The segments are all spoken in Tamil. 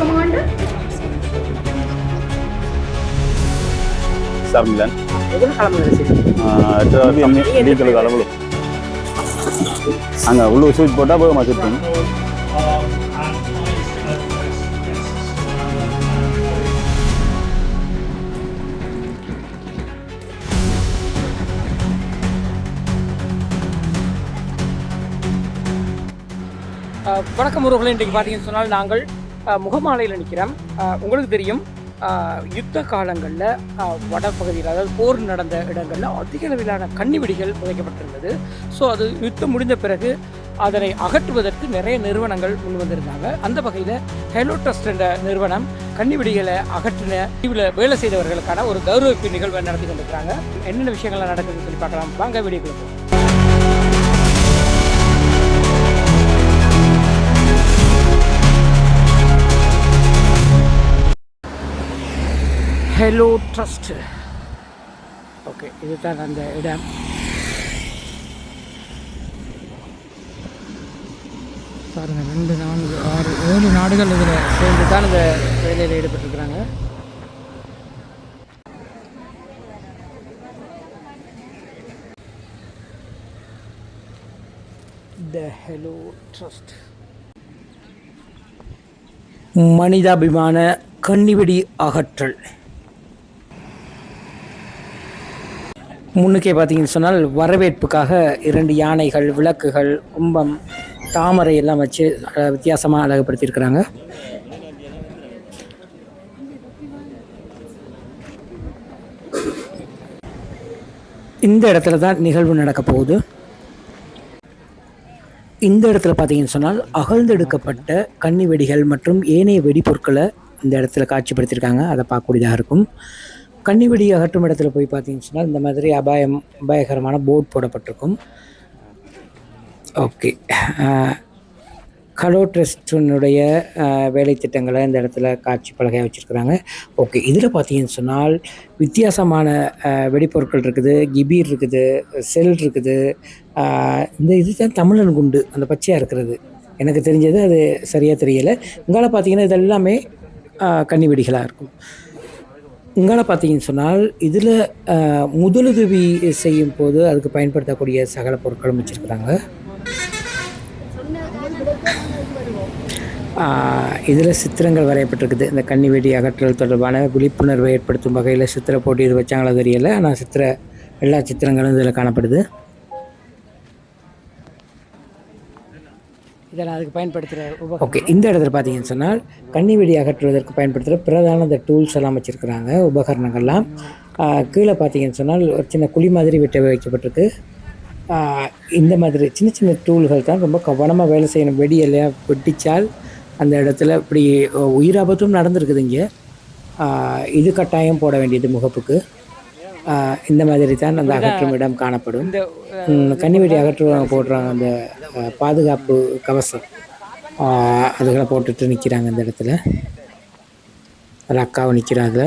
Commander? டீக்கல் கலவு அங்கே உள்ளூர் ஸ்வீட் போட்டால் போதுமா ஷிப்பிங் அஹ், வணக்கம் உறவுகளே. இன்றைக்கு பார்த்தீங்கன்னு சொன்னால் நாங்கள் முகமாலையில் நிற்கிறோம் உங்களுக்கு தெரியும் யுத்த காலங்களில் வடபகுதியில் அதாவது போர் நடந்த இடங்களில் அதிக அளவிலான கன்னிவெடிகள் புதைக்கப்பட்டிருந்தது. ஸோ அது யுத்தம் முடிந்த பிறகு அதனை அகற்றுவதற்கு நிறைய நிறுவனங்கள் முன் வந்திருந்தாங்க. அந்த வகையில் ஹெலோ ட்ரஸ்ட் என்ற நிறுவனம் கன்னிவெடிகளை அகற்றின இதில் வேலை செய்தவர்களுக்கான ஒரு கௌரவிப்பு நிகழ்வை நடத்தி கொண்டிருக்கிறாங்க. என்னென்ன விஷயங்கள்லாம் நடக்குதுன்னு சொல்லி பார்க்கலாம். வாங்க வீடியோக்குள்ள ஹலோ ட்ரஸ்ட் ஓகே இதுதான் அந்த இடம். பாருங்கள் ரெண்டு நான்கு ஆறு ஏழு நாடுகள் இதில் சேர்ந்து தான் இந்த வேலையில் ஈடுபட்டிருக்கிறாங்க. த ஹெலோ ட்ரஸ்ட் மனிதாபிமான கன்னிவெடி அகற்றல். முன்னுக்கே பார்த்தீங்கன்னு சொன்னால் வரவேற்புக்காக இரண்டு யானைகள் விளக்குகள் கும்பம் தாமரை எல்லாம் வச்சு வித்தியாசமாக அழகுபடுத்தியிருக்கிறாங்க. இந்த இடத்துல தான் நிகழ்வு நடக்க போகுது. இந்த இடத்துல பார்த்தீங்கன்னு சொன்னால் அகழ்ந்தெடுக்கப்பட்ட கன்னி வெடிகள் மற்றும் ஏனைய வெடிப்பொருட்களை இந்த இடத்துல காட்சிப்படுத்தியிருக்காங்க. அதை பார்க்கக்கூடியதாக இருக்கும். கன்னி வெடி அகற்றும் இடத்துல போய் பார்த்தீங்கன்னு சொன்னால் இந்த மாதிரி அபாயம் அபாயகரமான போர்ட் போடப்பட்டிருக்கும். ஓகே. கலோ ட்ரஸ்டினுடைய வேலை திட்டங்களை இந்த இடத்துல காட்சி பலகையாக வச்சுருக்குறாங்க. ஓகே. இதில் பார்த்தீங்கன்னு சொன்னால் வித்தியாசமான வெடிப்பொருட்கள் இருக்குது கிபீர் இருக்குது செல் இருக்குது. இந்த இது தான் தமிழன் குண்டு அந்த பச்சையாக இருக்கிறது. எனக்கு தெரிஞ்சது அது சரியாக தெரியலை. இங்கால பார்த்தீங்கன்னா இதெல்லாமே கன்னி வெடிகளாக இருக்கும். இங்கால பார்த்தீங்கன்னு சொன்னால் இதில் முதலுதவி செய்யும் போது அதுக்கு பயன்படுத்தக்கூடிய சகல பொருட்களும் வச்சுருக்குறாங்க. இதில் சித்திரங்கள் வரையப்பட்டிருக்குது. இந்த கன்னி வெடி அகற்றல் தொடர்பான விழிப்புணர்வை ஏற்படுத்தும் வகையில் சித்திர போட்டி இது வச்சாங்களா தெரியல. ஆனால் சித்திர எல்லா சித்திரங்களும் இதில் காணப்படுது. இதெல்லாம் அதுக்கு பயன்படுத்துகிற ஓகே இந்த இடத்துல பார்த்தீங்கன்னு சொன்னால் கன்னி வெடி அகற்றுவதற்கு பயன்படுத்துகிற பிரதான இந்த டூல்ஸ் எல்லாம் வச்சுருக்குறாங்க உபகரணங்கள்லாம். கீழே பார்த்தீங்கன்னு சொன்னால் ஒரு சின்ன குழி மாதிரி விட்டு வைக்கப்பட்டிருக்கு. இந்த மாதிரி சின்ன சின்ன டூல்கள் தான் ரொம்ப கவனமாக வேலை செய்யணும். வெடி வெடியெல்லாம் வெட்டிச்சால் அந்த இடத்துல இப்படி உயிராபத்தும் நடந்திருக்குது இங்கே. இது கட்டாயம் போட வேண்டியது முகப்புக்கு. இந்த மாதிரி தான் அந்த அகற்றும் இடம் காணப்படும். கன்னிவெடி அகற்றுவாங்க போடுறாங்க அந்த பாதுகாப்பு கவசம். ஆஹ், அதுகளை போட்டுட்டு நிற்கிறாங்க இந்த இடத்துல. ஒரு அக்காவும் நிற்கிறாங்க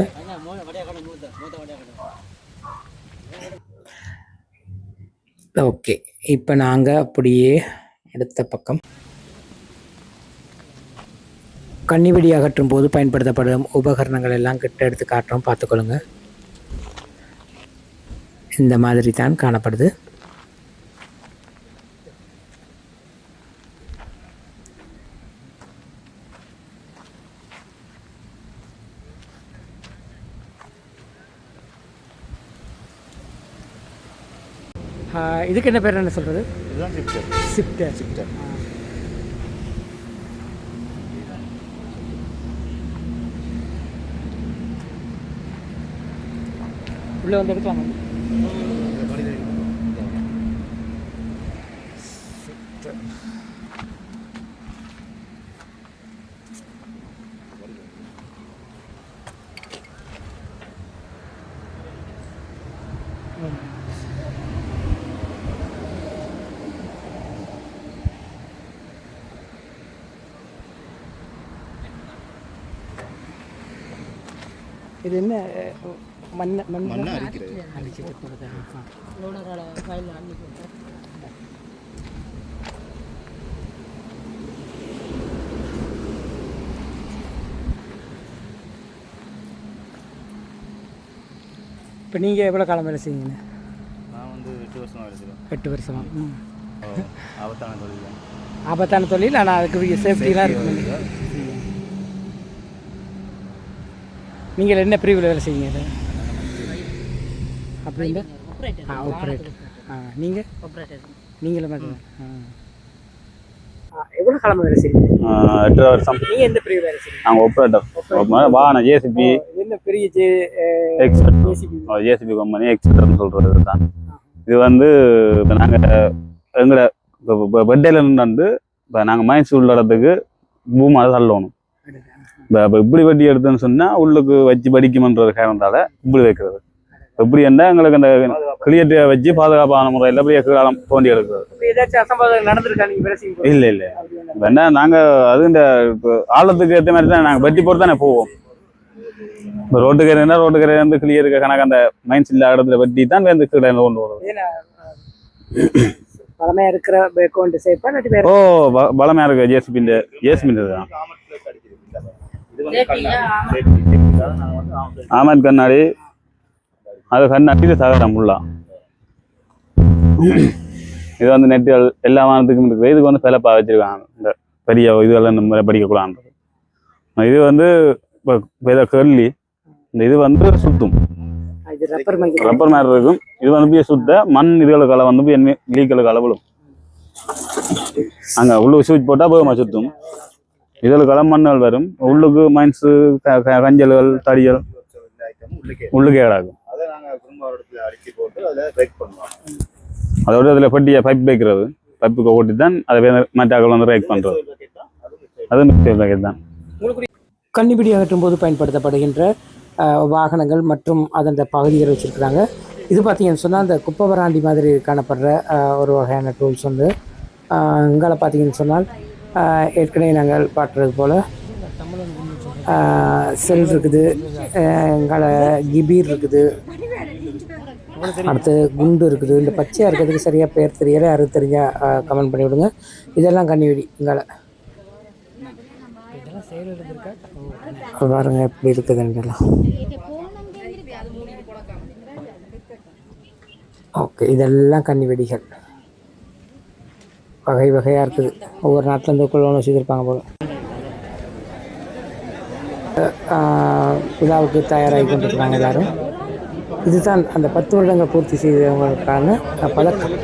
ஓகே இப்போ நாங்கள் அப்படியே அடுத்த பக்கம். கன்னிவெடி அகற்றும் போது பயன்படுத்தப்படும் உபகரணங்கள் எல்லாம் கிட்ட எடுத்து காட்டுறோம் பார்த்துக்கொள்ளுங்க. இந்த மாதிரி தான் காணப்படுது. இதுக்கு என்ன பேர் என்ன சொல்கிறது இதுதான் சிப்டர் சிப்டர் சிப்டர் உள்ளே வந்து எடுக்கலாமா இது என்ன மண்ணை மண்ணை? அரிக்கிறது இப்போ நீங்கள் எவ்வளோ காலம் வேலை செய்வீங்க? நான் வந்து எட்டு வருஷமாக வேலை செய்கிறேன் எட்டு வருஷமாக ம். ஆபத்தான தொழில் ஆபத்தான தொழில் ஆனால் அதுக்கு சேஃப்டிலாம் இருக்கணும். நீங்கள் என்ன பிரிவில் வேலை செய்வீங்க இது அப்படிங்க ஆ ஆப்ரேட்டர் ஆ நீங்கள் நீங்களும் மட்டும் ஆ. எவ்வளோ காலம் வேலை செய்வீங்க எட்டு வருஷம் நீங்கள் எந்த பிரிவு வேலை செய்வீங்க நாங்கள் ஆப்ரேட்டர் வாகனம் ஜேசிபி என்ன பெரிய ஜே எக்ஸ்பர்ட் ஜேசிபி கம்பெனி எக்ஸ்பர்ட்னு சொல்கிறது தான் இது வந்து இப்போ நாங்கள் எங்களை நின்று இப்போ நாங்கள் மைன்ஸ் உள்ள இடத்துக்கு பூமாவை தள்ளணும் இப்போ இப்போ இப்படி வெட்டி எடுத்தோன்னு சொன்னால் உள்ளுக்கு வச்சு படிக்குமன்ற காரணத்தால் இப்படி வைக்கிறது. இப்படி என்ன எங்களுக்கு அந்த கிளியட்டை வச்சு பாதுகாப்பான முறையில் அப்படியே கீழாலம் தோண்டி எடுக்கிறது? இல்லை இல்லை. என்ன? நாங்கள் அது இந்த ஆழத்துக்கு ஏற்ற மாதிரி தான் நாங்கள் வெட்டி போட்டு தானே போவோம். இப்போ ரோட்டு கரைனா ரோட்டு கரை வந்து கிளியர் இருக்க கணக்கு அந்த மைன்ஸ் இல்லாத இடத்துல வெட்டி தான் வந்து கீழே இருந்து கொண்டு ஏன்னா பழமையாக இருக்கிற ஓ ப- பலமா இருக்கு ஜேசிபிஇந்த ஜேசிபிந்த தான். ஆமத் கண்ணாடி. அது கண்ணாடி இது தகரம் ஃபுல்லா இது வந்து நெட்டுகள் எல்லா வானத்துக்கும் இருக்குது. இதுக்கு வந்து பிளப்பா வச்சிருக்காங்க. இந்த பெரிய இதுவெல்லாம் முறை படிக்கக்கூடாது இது வந்து இப்போ கல்லி இந்த இது வந்து சுத்தும். இது ரப்பர் மாதிரி இருக்கும். இது வந்து போய் சுத்த மண் இதுகளுக்கு அளவு வந்து போய் லீக்களுக்கு அளவிலும் அங்கே உள்ளுக்கு சுவிட்ச் போட்டால் போகுமா சுத்தும்? இதில் களம் மண்ணல் வரும். உள்ளுக்கு மைன்ஸு கஞ்சல்கள் தடிகள் உள்ளுக்கு ஏடாகும் அதோட அதில் பட்டியை பைப் வைக்கிறது. பைப்புக்கு ஓட்டி தான் அதை மற்றாக்கள் வந்து ரேக் பண்ணுறது அது மிக்சர் பேக்கெட் தான். கன்னிபிடி அகற்றும் போது பயன்படுத்தப்படுகின்ற வாகனங்கள் மற்றும் அதன் பகுதிகள் வச்சுருக்குறாங்க. இது பார்த்தீங்கன்னு சொன்னால் அந்த குப்பவராண்டி மாதிரி காணப்படுற அஹ், ஒரு வகையான டூல்ஸ் வந்து இங்கால பார்த்தீங்கன்னு சொன்னால் ஏற்கனவே நாங்கள் பாட்டுறது போல் செல் இருக்குது எங்களை கிபீர் இருக்குது. அடுத்து குண்டு இருக்குது. இந்த பச்சையாக இருக்கிறதுக்கு சரியாக பேர் தெரியலை யாரும் தெரிஞ்சால் கமெண்ட் பண்ணி விடுங்க. இதெல்லாம் கண்ணிவெடி எங்களை பாருங்க எப்படி இருக்குதுன்றலாம் ஓகே இதெல்லாம் கன்னி வெடிகள். வகை வகையாக இருக்குது. ஒவ்வொரு நாட்டில் இருந்து கொள்ளணும் வச்சுருப்பாங்க போல. விழாவுக்கு தயாராகி கொண்டிருக்காங்க எல்லாரும். இதுதான் அந்த பத்து வருடங்கள் பூர்த்தி செய்தவங்களுக்கான பழக்கம்.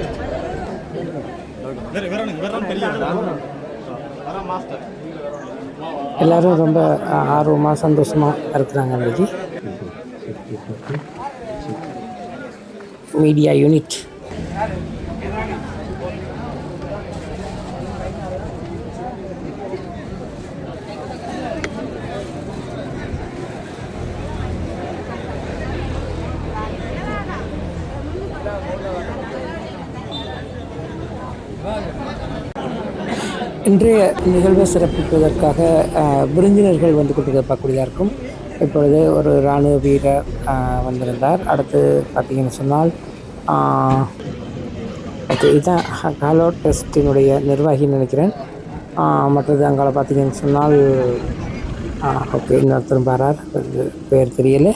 பதக்கம் எல்லாரும் ரொம்ப ஆர்வமாக சந்தோஷமாக இருக்கிறாங்க அன்றைக்கு. Media unit. இன்றைய நிகழ்வை சிறப்பிப்பதற்காக விருந்தினர்கள் வந்து கொண்டு பார்க்கக்கூடியதாக இருக்கும். இப்பொழுது ஒரு இராணுவ வீரர் வந்திருந்தார். அடுத்து பார்த்தீங்கன்னு சொன்னால் ஓகே இதுதான் ஹலோ டெஸ்டினுடைய நிர்வாகின்னு நினைக்கிறேன். மற்றது அங்கால பார்த்தீங்கன்னு சொன்னால் ஓகே இன்னொருத்தரும் பாரார் அது பேர் தெரியலை.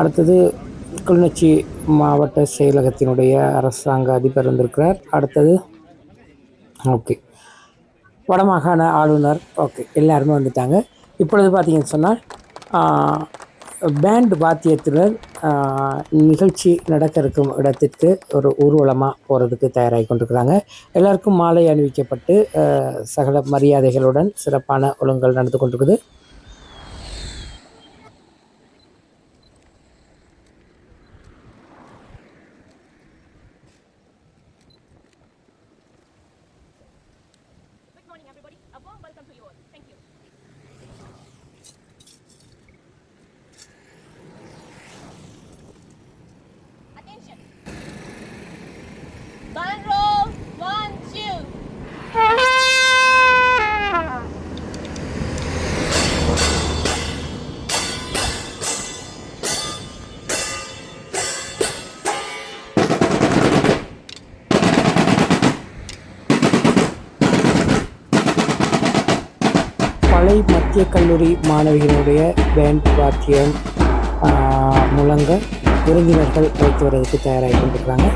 அடுத்தது கிளிநொச்சி மாவட்ட செயலகத்தினுடைய அரசாங்க அதிபர் வந்திருக்கிறார். அடுத்தது ஓகே. வடமாகாண ஆளுநர் ஓகே எல்லாருமே வந்துட்டாங்க. இப்பொழுது பார்த்தீங்கன்னு சொன்னால் பேண்ட் வாத்தியத்தினர் நிகழ்ச்சி நடக்க இருக்கும் இடத்திற்கு ஒரு ஊர்வலமாக போகிறதுக்கு தயாராகி கொண்டிருக்கிறாங்க. எல்லாருக்கும் மாலை அணிவிக்கப்பட்டு சகல மரியாதைகளுடன் சிறப்பான ஒழுங்கல் நடந்து கொண்டிருக்குது. மத்திய கல்லூரி மாணவிகளுடைய பேண்ட் வாத்தியம் முழங்க விருந்தினர்கள் வைத்து வர்றதுக்கு தயாராகி கொண்டிருக்கிறாங்க.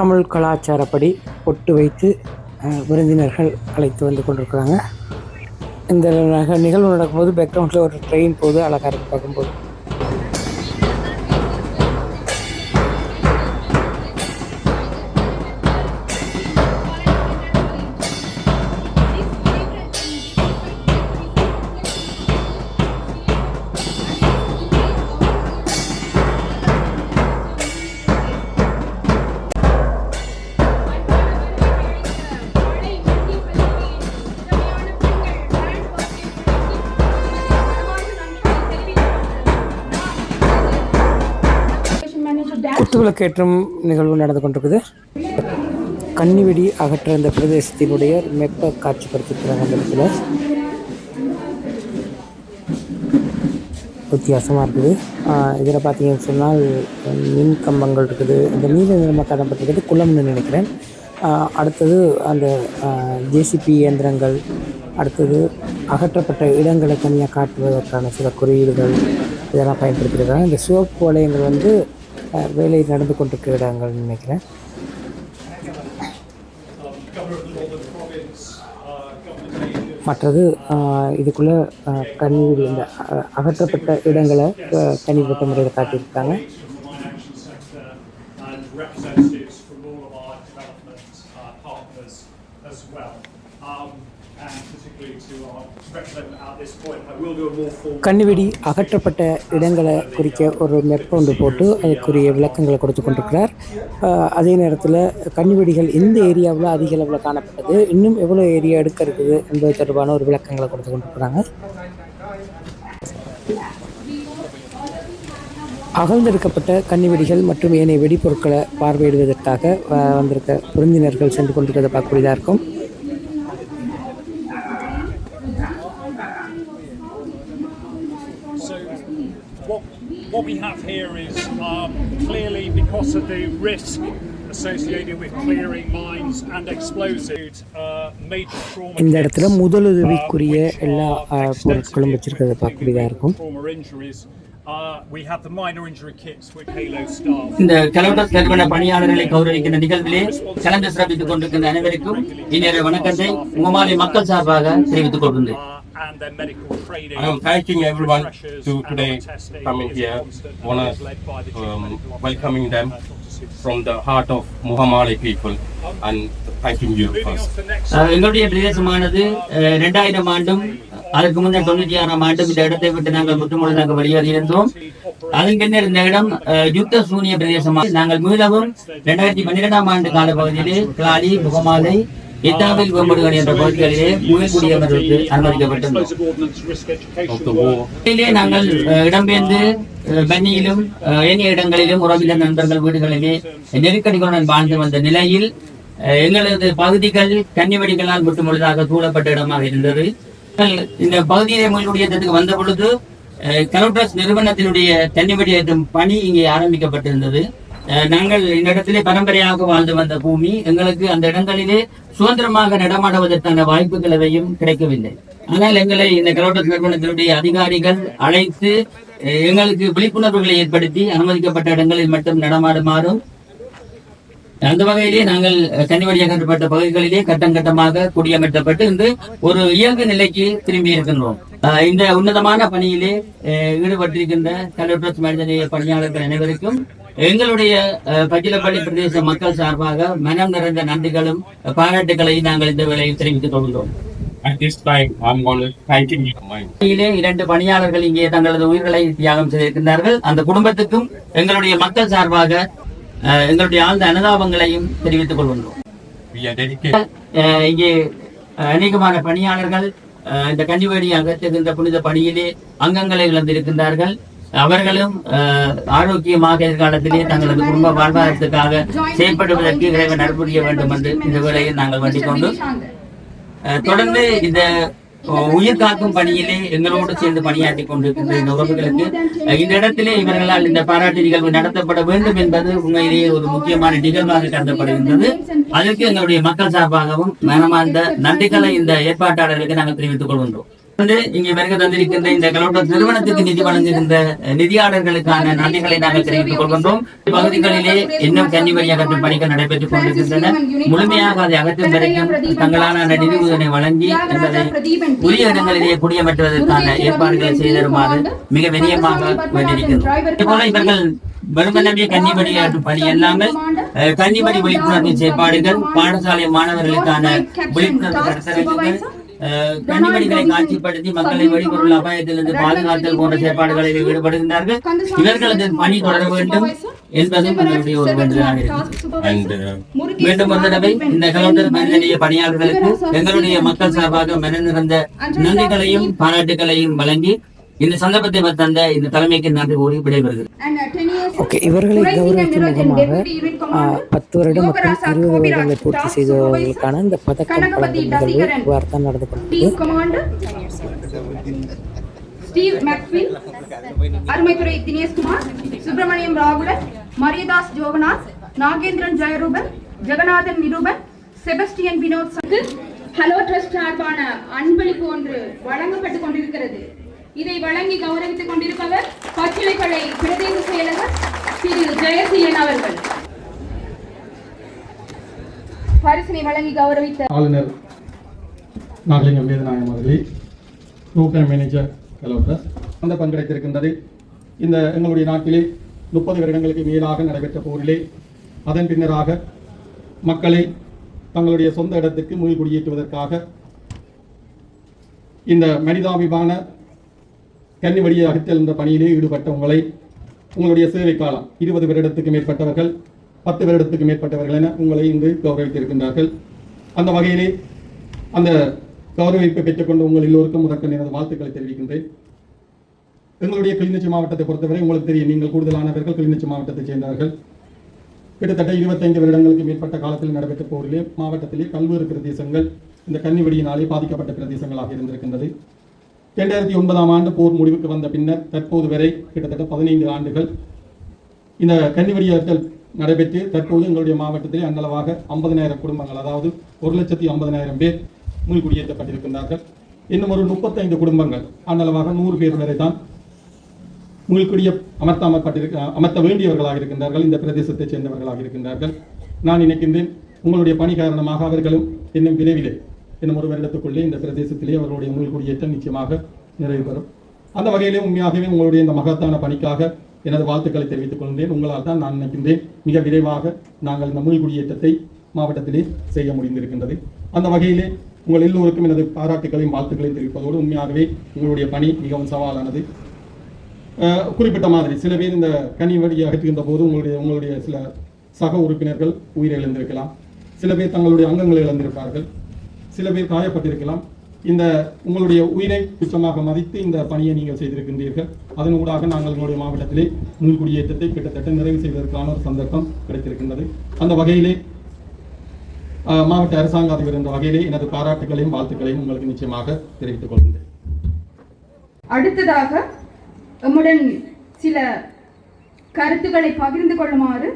தமிழ் கலாச்சாரப்படி பொட்டு வைத்து விருந்தினர்கள் அழைத்து வந்து கொண்டிருக்கிறாங்க. இந்த நிகழ்வு நடக்கும்போது பேக்ரவுண்டில் ஒரு ட்ரெயின் போகுது அழகாக இருக்குது பார்க்கும்போது. குத்துவிளக்கேற்றும் நிகழ்வு நடந்து கொண்டிருக்குது. கன்னிவெடி அகற்ற இந்த பிரதேசத்தினுடைய மெப்ப காட்சிப்படுத்திருக்கிறாங்க அந்த இடத்துல வித்தியாசமாக இருக்குது. இதில் பார்த்தீங்கன்னு சொன்னால் மின் கம்பங்கள் இருக்குது. இந்த நீல நிறமாக காணப்பட்டிருக்கிறது குளம்னு நினைக்கிறேன். அடுத்தது அந்த ஜேசிபி இயந்திரங்கள். அடுத்தது அகற்றப்பட்ட இடங்களை தனியாக காட்டுவதற்கான சில குறியீடுகள் இதெல்லாம் பயன்படுத்தியிருக்காங்க. இந்த சிவப்பு வளையங்கள் வந்து வேலை நடந்து கொண்டிருக்கிற இடங்கள்னு நினைக்கிறேன். மற்றது இதுக்குள்ளே இதுக்குள்ள இந்த அகற்றப்பட்ட இடங்களை ஆஹ் தனிப்பட்ட முறையில் காட்டியிருக்காங்க. கண்ணிவெடி அகற்றப்பட்ட இடங்களை குறிக்க ஒரு மெப்ப ஒன்று போட்டு அதுக்குரிய விளக்கங்களை கொடுத்து கொண்டிருக்கிறார். அதே நேரத்தில் கண்ணிவெடிகள் இந்த ஏரியாவில் அதிக அளவில் காணப்பட்டது? இன்னும் எவ்வளோ ஏரியா எடுக்க இருக்குது என்பது தொடர்பான ஒரு விளக்கங்களை கொடுத்து கொண்டிருக்கிறாங்க. அகழ்ந்தெடுக்கப்பட்ட கன்னிவெடிகள் மற்றும் ஏனைய வெடிப்பொருட்களை பார்வையிடுவதற்காக வந்திருக்க விருந்தினர்கள் சென்று கொண்டிருக்கிறத பார்க்கக்கூடியதாக இருக்கும். What we have here is um, clearly because of the risk associated with clearing mines and explosives, uh, major trauma. இந்த இடத்துல uh, முதலுதவிக்குரிய எல்லா பொருட்களும் வச்சிருக்கிறத பார்க்கக்கூடியதாக இருக்கும் trauma injuries. Uh, we have the minor injury kits with Halo staff. இந்த கலவட்டஸ் நிறுவன பணியாளர்களை கௌரவிக்கின்ற நிகழ்விலே கலந்து சிறப்பித்துக் கொண்டிருக்கின்ற அனைவருக்கும் இந்நேர வணக்கத்தை உமாலி மக்கள் சார்பாக தெரிவித்துக் கொள்கின்றேன் uh, and their medical training. I am thanking everyone to today coming here. Wanna um, welcoming them uh, from the heart of Muhammadi people and thanking you first. எங்களுடைய பிரதேசமானது இரண்டாயிரம் ஆண்டும் அதுக்கு முந்தைய தொண்ணூற்றி ஆறாம் ஆண்டு இந்த இடத்தை விட்டு நாங்கள் முற்றுமுழுதாக வெளியேறியிருந்தோம். அதன் பின்னர் இந்த இடம் யுத்த சூனிய பிரதேசமாக நாங்கள் மீளவும் இரண்டாயிரத்தி பன்னிரெண்டாம் ஆண்டு கால பகுதியிலே கிளாடி முகமாலை இத்தாவில் வெம்படுகள் என்ற பகுதிகளிலே முயற்குடியவர்களுக்கு அனுமதிக்கப்பட்டிருந்தோம். நாங்கள் அஹ், இடம்பெயர்ந்து அஹ், பன்னியிலும் அஹ், ஏனைய இடங்களிலும் உறவினர் நண்பர்கள் வீடுகளிலே நெருக்கடிகளுடன் வாழ்ந்து வந்த நிலையில் அஹ், எங்களது பகுதிகள் கன்னிவெடிகளால் மட்டும் முழுதாக சூழப்பட்ட இடமாக இருந்தது. இந்த பகுதியிலே மீள்குடியேற்றத்துக்கு வந்த பொழுது கலோட்ரஸ் நிறுவனத்தினுடைய கன்னிவெடி ஏற்றும் பணி இங்கே ஆரம்பிக்கப்பட்டிருந்தது. நாங்கள் இந்த இடத்திலே பரம்பரையாக வாழ்ந்து வந்த பூமி எங்களுக்கு அந்த இடங்களிலே சுதந்திரமாக நடமாடுவதற்கான வாய்ப்புகள் எதையும் கிடைக்கவில்லை. ஆனால் எங்களை இந்த கலோட்டஸ் நிறுவனத்தினுடைய அதிகாரிகள் அழைத்து எங்களுக்கு விழிப்புணர்வுகளை ஏற்படுத்தி அனுமதிக்கப்பட்ட இடங்களில் மட்டும் நடமாடுமாறும் அந்த வகையிலே நாங்கள் கன்னிவடி அகற்றப்பட்ட பகுதிகளிலே கட்டம் கட்டமாக குடியமர்த்தப்பட்டு இன்று ஒரு இயல்பு நிலைக்கு திரும்பி இருக்கின்றோம். இந்த உன்னதமான பணியிலே ஈடுபட்டிருக்கின்ற கலெக்டர் மனிதநேய பணியாளர்கள் அனைவருக்கும் எங்களுடைய பச்சிலப்பள்ளி பிரதேச மக்கள் சார்பாக மனம் நிறைந்த நன்றிகளும் பாராட்டுகளையும் நாங்கள் இந்த வேளையில் தெரிவித்துக் கொள்கிறோம் இரண்டு பணியாளர்கள் இங்கே தங்களது உயிர்களை தியாகம் செய்திருக்கின்றார்கள். அந்த குடும்பத்துக்கும் எங்களுடைய மக்கள் சார்பாக எங்களுடைய ஆழ்ந்த அனுதாபங்களையும் தெரிவித்துக் கொள்கின்றோம். இங்கே அநேகமான பணியாளர்கள் இந்த கன்னிவெடி அகற்றுகின்ற புனித பணியிலே அங்கங்களை இழந்திருக்கின்றார்கள். அவர்களும் ஆரோக்கியமாக எதிர்காலத்திலே தங்களது குடும்ப வாழ்வாதாரத்துக்காக செயல்படுவதற்கு இறைவன் நற்புரிய வேண்டும் என்று இந்த வேளையில் நாங்கள் வேண்டிக் கொண்டு தொடர்ந்து இந்த உயிர் காக்கும் பணியிலே எங்களோடு சேர்ந்து பணியாற்றி கொண்டிருக்கின்ற இந்த உறவுகளுக்கு இந்த இடத்திலே இவர்களால் இந்த பாராட்டு நிகழ்வு நடத்தப்பட வேண்டும் என்பது உண்மையிலேயே ஒரு முக்கியமான நிகழ்வாக கருதப்படுகின்றது. அதற்கு எங்களுடைய மக்கள் சார்பாகவும் மனமார்ந்த நன்றிகளை இந்த ஏற்பாட்டாளர்களுக்கு நாங்கள் தெரிவித்துக் கொள்கின்றோம். வந்து இங்கே வருகை தந்திருக்கின்ற இந்த கலோட்ட நிறுவனத்துக்கு நிதி வழங்குகின்ற நிதியாளர்களுக்கான நன்றிகளை நாங்கள் தெரிவித்துக் கொள்கின்றோம். பகுதிகளிலே இன்னும் கன்னி வழி அகற்றும் பணிகள் நடைபெற்றுக் கொண்டிருக்கின்றன. முழுமையாக அதை அகற்றும் வரைக்கும் தங்களான நிதி உதவி வழங்கி என்பதை உரிய இடங்களிலே குடியமற்றுவதற்கான ஏற்பாடுகளை செய்திருமாறு மிக வினயமாக வேண்டியிருக்கின்றோம் இதுபோல இவர்கள் வெறுமனவே கன்னிமணி ஆற்றும் பணி இல்லாமல் அஹ், கன்னிமணி விழிப்புணர்வு செயற்பாடுகள் பாடசாலை மாணவர்களுக்கான விழிப்புணர்வு கருத்தரங்குகள் அஹ், கன்னிமணிகளை காட்சிப்படுத்தி மக்களை வெடிபொருள் அபாயத்திலிருந்து பாதுகாத்தல் போன்ற செயற்பாடுகளில் ஈடுபடுகின்றார்கள். இவர்களது பணி தொடர வேண்டும் என்பதும் எங்களுடைய ஒரு வேண்டுதலாக இருக்கிறது. And uh, மீண்டும் ஒரு தடவை இந்த கலோட்டர் மனிதநேய பணியாளர்களுக்கு எங்களுடைய மக்கள் சார்பாக மன நிறைந்த நன்றிகளையும் பாராட்டுகளையும் வழங்கி இந்த சந்தர்ப்பத்தை தந்த இந்த தலைமைக்கு நன்றி கூறி விடைபெறுகிறேன். ஓகே இவர்களை கௌரவிக்கும் முகமாக பத்து வருடம் மற்றும் இருபது வருடங்களை பூர்த்தி செய்தவர்களுக்கான இந்த பதக்கம் வழங்கும் நிகழ்வு தான் நடந்து கொண்டது. Steve McFin Arumaithurai Dineshkumar Subramaniam Rahulan Mariyadas Joganath Nagendran Jeyaruban Jeganathan Niruban Sebastian Vinod Sangu HALO Trust சார்பான அன்பளிப்பு ஒன்று வழங்கப்பட்டுக் கொண்டிருக்கிறது. இதை வழங்கி கௌரவித்துக் கொண்டிருப்பவர் பச்சிலைப்படை பிரதேச செயலகர் திரு ஜெயசீலன் அவர்கள். பரிசினை வழங்கி கௌரவித்த ஆளுநர் நாகலிங்கம் வேதநாயகம் அவர்களே ப்ரோக்ராம் மேனேஜர் கலோட்டர் அந்த பங்கெடுத்திருக்கின்றது. இந்த எங்களுடைய நாட்டிலே முப்பது வருடங்களுக்கு மேலாக நடைபெற்ற போரிலே அதன் பின்னராக மக்களை தங்களுடைய சொந்த இடத்துக்கு மீள் குடியேற்றுவதற்காக இந்த மனிதாபிமான கன்னிவடியை அகற்றல் என்ற பணியிலே ஈடுபட்ட உங்களை உங்களுடைய சேவை காலம் இருபது வருடத்துக்கு மேற்பட்டவர்கள் பத்து வருடத்துக்கு மேற்பட்டவர்கள் என உங்களை இன்று கௌரவித்திருக்கின்றார்கள். அந்த வகையிலே அந்த கௌரவிப்பை பெற்றுக்கொண்டு உங்கள் எல்லோருக்கும் முதற்கன் எனது வாழ்த்துக்களை தெரிவிக்கின்றேன். எங்களுடைய கிளிநொச்சி மாவட்டத்தை பொறுத்தவரை உங்களுக்கு தெரியும் நீங்கள் கூடுதலானவர்கள் கிளிநொச்சி மாவட்டத்தைச் சேர்ந்தவர்கள். கிட்டத்தட்ட இருபத்தைந்து வருடங்களுக்கு மேற்பட்ட காலத்தில் நடைபெற்ற போரிலே மாவட்டத்திலே பல்வேறு பிரதேசங்கள் இந்த கன்னிவெடியினாலே பாதிக்கப்பட்ட பிரதேசங்களாக இருந்திருக்கின்றது. இரண்டாயிரத்தி ஒன்பதாம் ஆண்டு போர் முடிவுக்கு வந்த பின்னர் தற்போது வரை கிட்டத்தட்ட பதினைந்து ஆண்டுகள் இந்த கன்னிவெடியாற்றல் நடைபெற்று தற்போது எங்களுடைய மாவட்டத்திலே அன்னளவாக ஐம்பதனாயிரம் குடும்பங்கள் அதாவது ஒரு லட்சத்தி ஐம்பதனாயிரம் பேர் மீள்குடியேற்றப்பட்டிருக்கின்றார்கள் இன்னும் ஒரு முப்பத்தைந்து குடும்பங்கள் அன்னளவாக நூறு பேர் வரை தான் மீள்குடிய அமர்த்தாமப்பட்டிருக்க அமர்த்த வேண்டியவர்களாக இருக்கின்றார்கள் இந்த பிரதேசத்தைச் சேர்ந்தவர்களாக இருக்கின்றார்கள். நான் நினைக்கின்றேன் உங்களுடைய பணி காரணமாக அவர்களும் இன்னும் விரைவிலே இன்னும் ஒரு வருடத்துக்குள்ளே இந்த பிரதேசத்திலே அவர்களுடைய குடியேற்றம் நிச்சயமாக நிறைவு பெறும். அந்த வகையிலே உண்மையாகவே உங்களுடைய இந்த மகத்தான பணிக்காக எனது வாழ்த்துக்களை தெரிவித்துக் கொள்கின்றேன். உங்களால் தான் நான் நினைக்கின்றேன். மிக விரைவாக நாங்கள் இந்த மீள்குடியேற்றத்தை மாவட்டத்திலே செய்ய முடிந்திருக்கின்றது. அந்த வகையிலே உங்கள் எல்லோருக்கும் எனது பாராட்டுகளையும் வாழ்த்துக்களையும் தெரிவிப்பதோடு உண்மையாகவே உங்களுடைய பணி மிகவும் சவாலானது. குறிப்பிட்ட மாதிரி சில பேர் இந்த கனி வழி அகற்றுகின்ற போது உங்களுடைய உங்களுடைய சில சக உறுப்பினர்கள் உயிரை இழந்திருக்கலாம் சில பேர் தங்களுடைய அங்கங்களை இழந்திருப்பார்கள். சில பேர் காயப்பட்டிருக்கலாம். இந்த உங்களுடைய உயிரை துச்சமாக மதித்து இந்த பணியை நீங்கள் செய்திருக்கின்றீர்கள். அதன் ஊடாக நாங்கள் எங்களுடைய மாவட்டத்திலே நூல் குடியேற்றத்தை கிட்டத்தட்ட நிறைவு செய்வதற்கான ஒரு சந்தர்ப்பம் கிடைத்திருக்கின்றது. அந்த வகையிலே மாவட்ட அரசாங்க அதிபர் என்ற வகையிலே எனது பாராட்டுகளையும் வாழ்த்துக்களையும் உங்களுக்கு நிச்சயமாக தெரிவித்துக் கொள்கின்றேன். அடுத்ததாக எம்முடன் சில கருத்துக்களை பகிர்ந்து கொள்ளுமாறு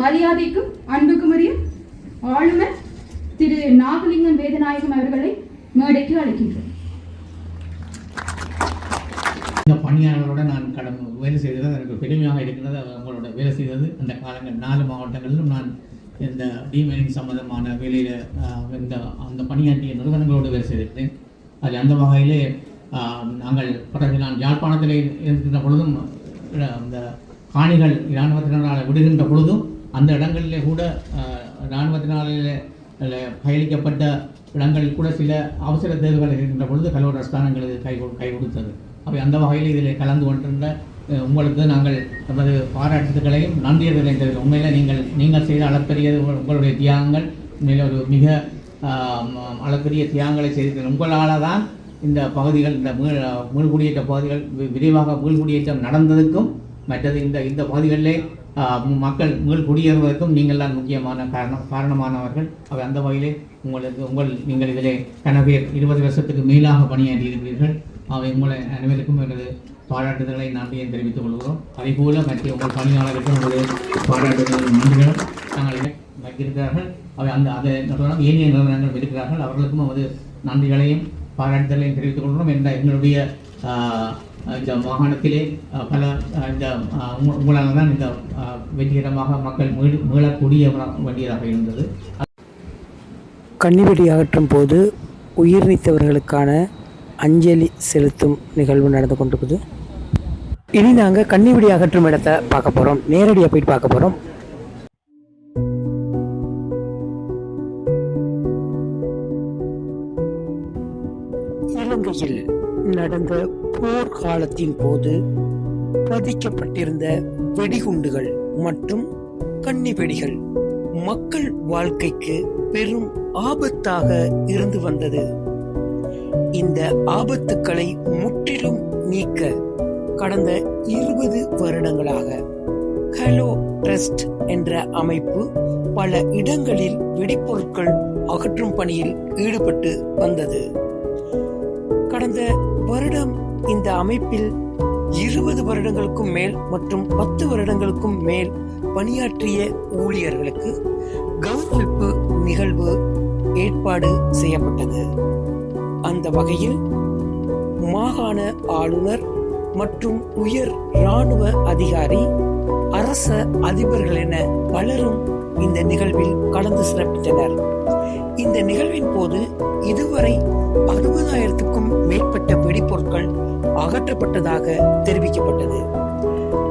மரியாதைக்கும் அன்புக்குமரிய ஆளுநர் திரு நாகலிங்கம் வேதநாயகம் அவர்களை மேடைக்கு அழைக்கின்றோம். இந்த பணியாளர்களோட நான் கடமை வேலை செய்தது எனக்கு பெருமையாக இருக்கிறது. அவங்களோட வேலை செய்தது. அந்த காலங்கள் நாலு மாவட்டங்களிலும் நான் இந்த டிமைனிங் சம்பந்தமான வேலையில் இந்த அந்த பணியாற்றிய நிறுவனங்களோடு வேலை செய்திருக்கிறேன். அது அந்த வகையிலே நாங்கள் பிறகு நான் யாழ்ப்பாணத்தில் இருக்கின்ற பொழுதும் இந்த அந்த காணிகள் இராணுவத்தினரால் விடுகின்ற பொழுதும் அந்த இடங்களிலே கூட இராணுவத்தினாலே கையளிக்கப்பட்ட இடங்களில் கூட சில அவசர தேவைகள் இருக்கின்ற பொழுது கலோர ஸ்தானங்களுக்கு கை கை கொடுத்தது. அவை அந்த வகையில் இதில் கலந்து கொண்டிருந்த உங்களுக்கு நாங்கள் நமது பாராட்டுகளையும் நன்றியர்களையும் தெரிவித்து உண்மையில் நீங்கள் நீங்கள் செய்த அளப்பரிய உங்களுடைய தியாகங்கள் உண்மையில் ஒரு மிக அளப்பரிய அளப்பெரிய தியாகங்களை செய்து உங்களால் தான் இந்த பகுதிகள் இந்த மீள் மீள்குடியேற்ற பகுதிகள் வி- விரைவாக மீள்குடியேற்றம் நடந்ததுக்கும் மற்றது இந்த இந்த பகுதிகளிலே மக்கள் மீள் குடியேறுவதற்கும் நீங்கள் தான் முக்கியமான காரணம் காரணமானவர்கள். அவை அந்த வகையிலே உங்களுக்கு உங்கள் நீங்கள் இதிலே கனவேர் இருபது வருஷத்துக்கு மேலாக பணியாற்றி இருக்கிறீர்கள் அவை உங்களை அனைவருக்கும் எனது பாராட்டுதல்களை நன்றியை தெரிவித்துக் கொள்கிறோம்? அதே போல மற்ற உங்கள் பணியாளர்களுக்கும் உங்களுடைய பாராட்டுதல் நன்றிகளும் நாங்கள் வைத்திருக்கிறார்கள். அவை அந்த அதை நிறுவனம் ஏனைய நிறுவனங்கள் இருக்கிறார்கள் அவர்களுக்கும் நமது நன்றிகளையும் பாராட்டுதலையும் தெரிவித்துக் கொள்கிறோம். என்ற எங்களுடைய இந்த மாகாணத்திலே பல இந்த உங்களால் தான் இந்த வெற்றிகரமாக மக்கள் மீள் மீளக்கூடிய வேண்டியதாக இருந்தது. கன்னிவெடி அகற்றும் போது உயிர் நீத்தவர்களுக்கான அஞ்சலி செலுத்தும் நிகழ்வு நடந்து கொண்டிருக்குது. இனி நாங்கள் கன்னிவெடி அகற்றும் இடத்தை பார்க்க போகிறோம் நேரடியாக போயிட்டு பார்க்க போகிறோம் இலங்கையில் நடந்த போர்க்காலத்தின் போது பதிக்கப்பட்டிருந்த வெடிகுண்டுகள் மற்றும் கன்னிவெடிகள் மக்கள் வாழ்க்கைக்கு பெரும் ஆபத்தாக இருந்து வந்தது. இந்த ஆபத்துக்களை முற்றிலும் நீக்க கடந்த இருபது வருடங்களாக ஹலோ ட்ரஸ்ட் என்ற அமைப்பு பல இடங்களில் வெடிப்பொருட்கள் அகற்றும் பணியில் ஈடுபட்டு வந்தது. கடந்த வருடம் இந்த அமைப்பில் இருபது வருடங்களுக்கும் மேல் மற்றும் பத்து வருடங்களுக்கும் மேல் பணியாற்றிய ஊழியர்களுக்கு கௌரவிப்பு நிகழ்வு ஏற்பாடு செய்யப்பட்டது. அந்த வகையில் மாகாண ஆளுநர் மற்றும் உயர் இராணுவ அதிகாரி அரச அதிபர்கள் என பலரும் இந்த நிகழ்வில் கலந்து சிறப்பித்தனர். இந்த நிகழ்வின் போது இதுவரை அறுபதாயிரத்துக்கும் மேற்பட்ட வெடிப்பொருட்கள் அகற்றப்பட்டதாக தெரிவிக்கப்பட்டது.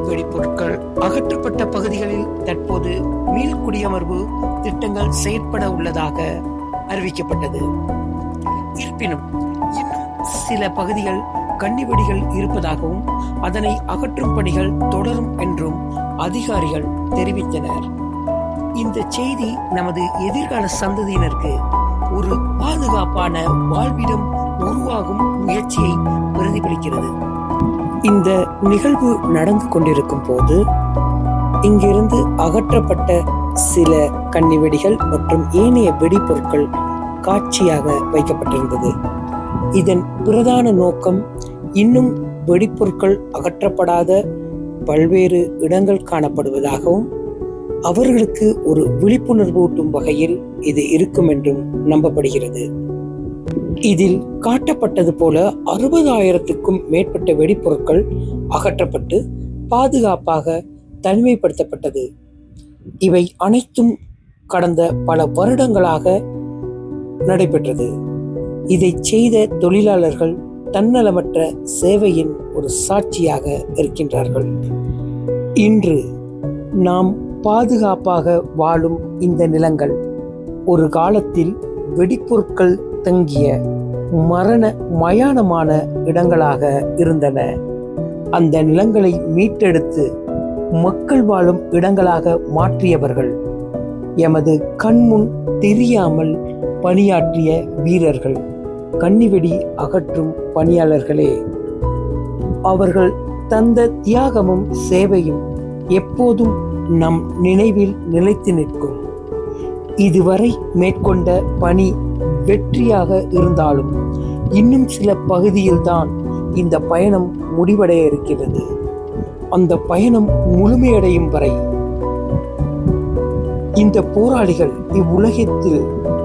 வெடிப்பொருட்கள் அகற்றப்பட்ட பகுதிகளில் தற்போது மீள்குடியமர்வு திட்டங்கள் செயற்பட உள்ளதாக அறிவிக்கப்பட்டது. இருப்பினும் இன்னும் சில பகுதிகள் கன்னிவெடிகள் இருப்பதாகவும் அதனை அகற்றும் பணிகள் தொடரும் என்றும் அதிகாரிகள் தெரிவித்தனர். இந்த செய்தி நமது எதிர்கால சந்ததியினருக்கு ஒரு பாதுகாப்பான வாழ்விடம் உருவாகும் முயற்சியை பிரதிபலிக்கிறது. இந்த நிகழ்வு நடந்து கொண்டிருக்கும் போது இங்கிருந்து அகற்றப்பட்ட சில கன்னிவெடிகள் மற்றும் ஏனைய வெடிப்பொருட்கள் காட்சியாக வைக்கப்பட்டிருந்தது. இதன் பிரதான நோக்கம் இன்னும் வெடிப்பொருட்கள் அகற்றப்படாத பல்வேறு இடங்கள் காணப்படுவதாகவும் அவர்களுக்கு ஒரு விழிப்புணர்வூட்டும் வகையில் இது இருக்கும் என்றும் நம்பப்படுகிறது. இதில் காட்டப்பட்டது போல அறுபதாயிரத்துக்கும் மேற்பட்ட வெடிப்பொருட்கள் அகற்றப்பட்டு பாதுகாப்பாக தனிமைப்படுத்தப்பட்டது. இவை அனைத்தும் கடந்த பல வருடங்களாக நடைபெற்றது. இதை செய்த தொழிலாளர்கள் தன்னலமற்ற சேவையின் ஒரு சாட்சியாக இருக்கின்றார்கள். இன்று நாம் பாதுகாப்பாக வாழும் இந்த நிலங்கள் ஒரு காலத்தில் வெடிப்பொருட்கள் தங்கிய மரண மயானமான இடங்களாக இருந்தன. அந்த நிலங்களை மீட்டெடுத்து மக்கள் வாழும் இடங்களாக மாற்றியவர்கள். எமது கண்முன் தெரியாமல் பணியாற்றிய வீரர்கள். கன்னிவெடி அகற்றும் பணியாளர்களே அவர்கள் தந்த தியாகமும் சேவையும் எப்போதும் நம் நினைவில் நிலைத்து நிற்கும். இதுவரை மேற்கொண்ட பணி வெற்றியாக இருந்தாலும் இன்னும் சில பகுதியில்தான் இந்த பயணம் முடிவடைய இருக்கிறது. அந்த பயணம் முழுமையடையும் வரை இந்த போராளிகள் இவ்வுலகத்தில்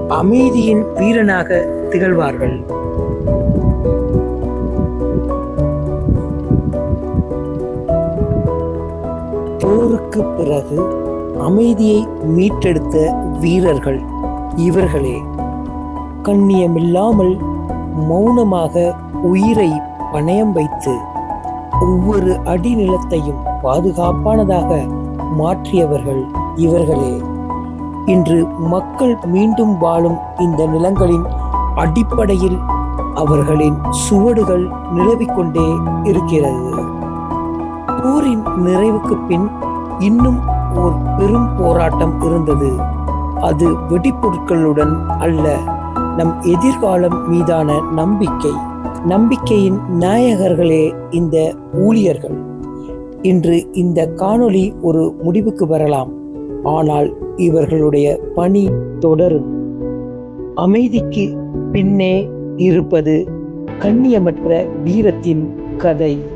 அமைதியின் வீரனாக திகழ்வார்கள். போருக்கு பிறகு அமைதியை மீட்டெடுத்த வீரர்கள் இவர்களே. கண்ணியமில்லாமல் மௌனமாக உயிரை பணயம் வைத்து ஒவ்வொரு அடி நிலத்தையும் பாதுகாப்பானதாக மாற்றியவர்கள் இவர்களே. இன்று மக்கள் மீண்டும் வாழும் இந்த நிலங்களின் அடிப்படையில் அவர்களின் சுவடுகள் நிலவிக்கொண்டே இருக்கிறது. போரின் நிறைவுக்கு பின் இன்னும் ஒரு பெரும் போராட்டம் இருந்தது. அது வெடிப்பொருட்களுடன் அல்ல நம் எதிர்காலம் மீதான நம்பிக்கை. நம்பிக்கையின் நாயகர்களே இந்த ஊழியர்கள். இன்று இந்த காணொளி ஒரு முடிவுக்கு வரலாம். ஆனால் இவர்களுடைய பணி தொடரும். அமைதிக்கு பின்னே இருப்பது கண்ணியமற்ற வீரத்தின் கதை.